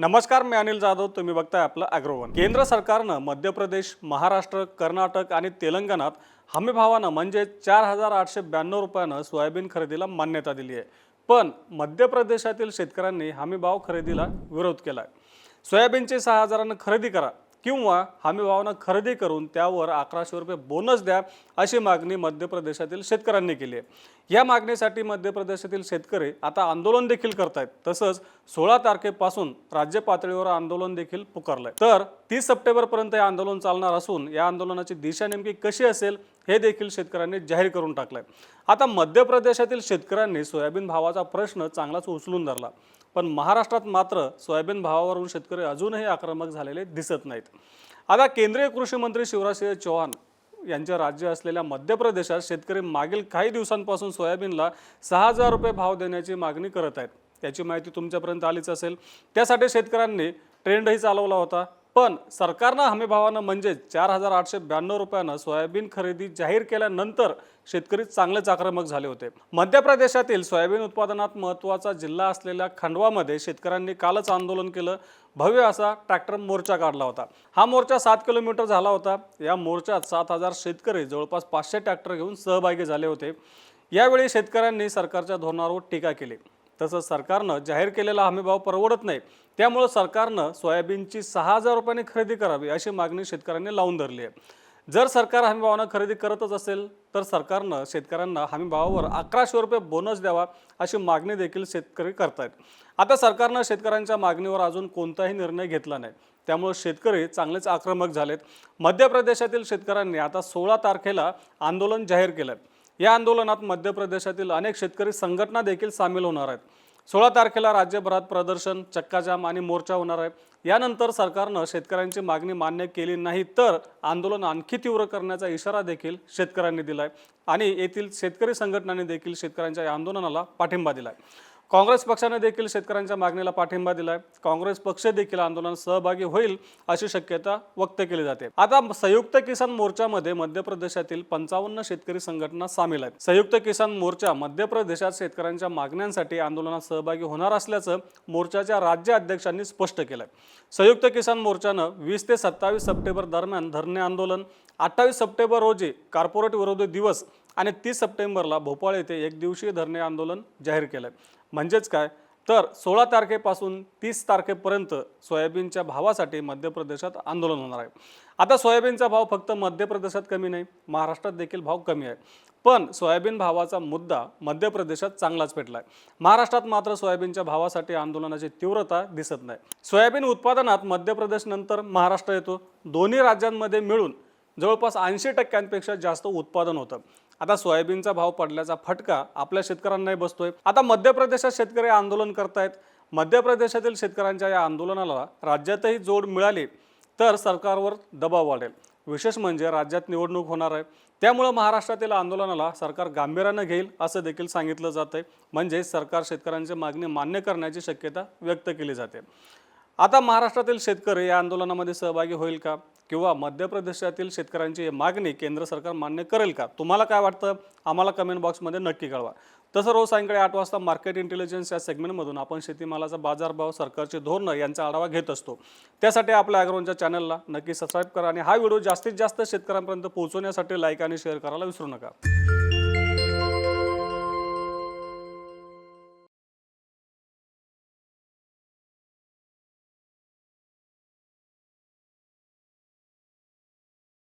नमस्कार मी अनिल जाधव. तुम्ही बघताय आपलं अॅग्रोवन. केंद्र सरकारनं मध्य प्रदेश महाराष्ट्र कर्नाटक आणि तेलंगणात हमीभावानं म्हणजे चार हजार आठशे ब्याण्णव रुपयानं सोयाबीन खरेदीला मान्यता दिली आहे. पण मध्य प्रदेशातील शेतकऱ्यांनी हमीभाव खरेदीला विरोध केला आहे सोयाबीनचे सहा हजारानं खरेदी करा. किंवा हमी भावानं खरेदी करून त्यावर अकराशे रुपये बोनस द्या अशी मागणी मध्य प्रदेशातील शेतकऱ्यांनी केली आहे. या मागणीसाठी मध्य प्रदेशातील शेतकरी आता आंदोलन देखील करतायत. तसंच सोळा तारखेपासून राज्य पातळीवर आंदोलन देखील पुकारलंय. तर तीस सप्टेंबरपर्यंत हे आंदोलन चालणार असून या आंदोलनाची दिशा नेमकी कशी असेल हे देखील शेतकऱ्यांनी जाहीर करून टाकलंय. आता मध्य प्रदेशातील शेतकऱ्यांनी सोयाबीन भावाचा प्रश्न चांगलाच उचलून धरला. पण महाराष्ट्रात मात्र सोयाबीन भावावरून शेतकरी अजूनही आक्रमक झालेले दिसत नाहीत. आता केंद्रीय कृषी मंत्री शिवराजसिंह चौहान यांच्या राज्य असलेल्या मध्य प्रदेशात शेतकरी मागील काही दिवसांपासून सोयाबीनला सहा हजार रुपये भाव देण्याची मागणी करत आहेत. त्याची माहिती तुमच्यापर्यंत आलीच असेल. त्यासाठी शेतकऱ्यांनी ट्रेंडही चालवला होता. पण सरकारनं हमीभावानं म्हणजेच म्हणजे चार हजार आठशे ब्याण्णव रुपयानं सोयाबीन खरेदी जाहीर केल्यानंतर शेतकरी चांगलेच आक्रमक झाले होते. मध्य प्रदेशातील सोयाबीन उत्पादनात महत्त्वाचा जिल्हा असलेल्या खंडवामध्ये शेतकऱ्यांनी कालच आंदोलन केलं. भव्य असा ट्रॅक्टर मोर्चा काढला होता. हा मोर्चा सात किलोमीटर झाला होता. या मोर्चात सात हजार शेतकरी जवळपास पाचशे ट्रॅक्टर घेऊन सहभागी झाले होते. यावेळी शेतकऱ्यांनी सरकारच्या धोरणावर टीका केली. तसंच सरकारनं जाहीर केलेला हमीभाव परवडत नाही. त्यामुळं सरकारनं सोयाबीनची सहा हजार रुपयांनी खरेदी करावी अशी मागणी शेतकऱ्यांनी लावून धरली आहे. जर सरकार हमीभावानं खरेदी करतच असेल तर सरकारनं शेतकऱ्यांना हमीभावावर अकराशे रुपये बोनस द्यावा अशी मागणी देखील शेतकरी करतायत. आता सरकारनं शेतकऱ्यांच्या मागणीवर अजून कोणताही निर्णय घेतला नाही. त्यामुळे शेतकरी चांगलेच आक्रमक झालेत. मध्य प्रदेशातील शेतकऱ्यांनी आता सोळा तारखेला आंदोलन जाहीर केलं या आंदोलनात मध्य प्रदेशातील अनेक शेतकरी संघटना देखील सामील होणार आहेत. सोळा तारखेला राज्यभरात प्रदर्शन चक्काजाम आणि मोर्चा होणार आहे. यानंतर सरकारनं शेतकऱ्यांची मागणी मान्य केली नाही तर आंदोलन आणखी तीव्र करण्याचा इशारा देखील शेतकऱ्यांनी दिलाय. आणि येथील शेतकरी संघटनांनी देखील शेतकऱ्यांच्या या आंदोलनाला पाठिंबा दिलाय. काँग्रेस पक्षाने देखील शेतकऱ्यांच्या मागणीला पाठिंबा दिलाय. काँग्रेस पक्ष देखील आंदोलनात सहभागी होईल अशी शक्यता व्यक्त केली जाते. आता संयुक्त किसान मोर्चामध्ये मध्य प्रदेशातील पंचावन्न शेतकरी संघटना सामील आहेत. संयुक्त किसान मोर्चा मध्य प्रदेशात शेतकऱ्यांच्या मागण्यांसाठी आंदोलनात सहभागी होणार असल्याचं मोर्चाच्या राज्य अध्यक्षांनी स्पष्ट केलंय. संयुक्त किसान मोर्चानं वीस ते सत्तावीस सप्टेंबर दरम्यान धरणे आंदोलन अठ्ठावीस सप्टेंबर रोजी कॉर्पोरेट विरोधी दिवस आणि तीस सप्टेंबरला भोपाळ येथे एक दिवसीय धरणे आंदोलन जाहीर केलं म्हणजेच काय? तर सोळा तारखेपासून तीस तारखेपर्यंत सोयाबीनच्या भावासाठी मध्य प्रदेशात आंदोलन होणार आहे. आता सोयाबीनचा भाव फक्त मध्य प्रदेशात कमी नाही महाराष्ट्रात देखील भाव कमी आहे. पण सोयाबीन भावाचा मुद्दा मध्य प्रदेशात चांगलाच पेटला आहे महाराष्ट्रात मात्र सोयाबीनच्या भावासाठी आंदोलनाची तीव्रता दिसत नाही. सोयाबीन उत्पादनात मध्य प्रदेश नंतर महाराष्ट्र येतो. दोन्ही राज्यांमध्ये मिळून जवळपास ऐंशी टक्क्यांपेक्षा जास्त उत्पादन होतं. आता सोयाबीनचा भाव पडल्याचा फटका आपल्या शेतकऱ्यांनाही बसतोय. आता मध्य प्रदेशात शेतकरी आंदोलन करतायत. मध्य प्रदेशातील शेतकऱ्यांच्या या आंदोलनाला राज्यातही जोड मिळाली तर सरकारवर दबाव वाढेल. विशेष म्हणजे राज्यात निवडणूक होणार आहे. त्यामुळं महाराष्ट्रातील आंदोलनाला सरकार गांभीर्यानं घेईल असं देखील सांगितलं जातंय. म्हणजे सरकार शेतकऱ्यांची मागणी मान्य करण्याची शक्यता व्यक्त केली जाते. आता महाराष्ट्रातील शेतकरी या आंदोलनामध्ये सहभागी होईल का? किंवा मध्य प्रदेशातील शेतकऱ्यांची मागणी केंद्र सरकार मान्य करेल का? तुम्हाला काय वाटतं? आम्हाला कमेंट बॉक्समध्ये नक्की कळवा. तसं रोज सायंकाळी आठ वाजता मार्केट इंटेलिजन्स या सेगमेंटमधून आपण शेतीमालाचा बाजारभाव सरकारचे धोरणं यांचा आढावा घेत असतो. त्यासाठी आपल्या ॲग्रोनच्या चॅनलला नक्की सबस्क्राईब करा आणि हा व्हिडिओ जास्तीत जास्त शेतकऱ्यांपर्यंत पोहोचवण्यासाठी लाईक आणि शेअर करायला विसरू नका.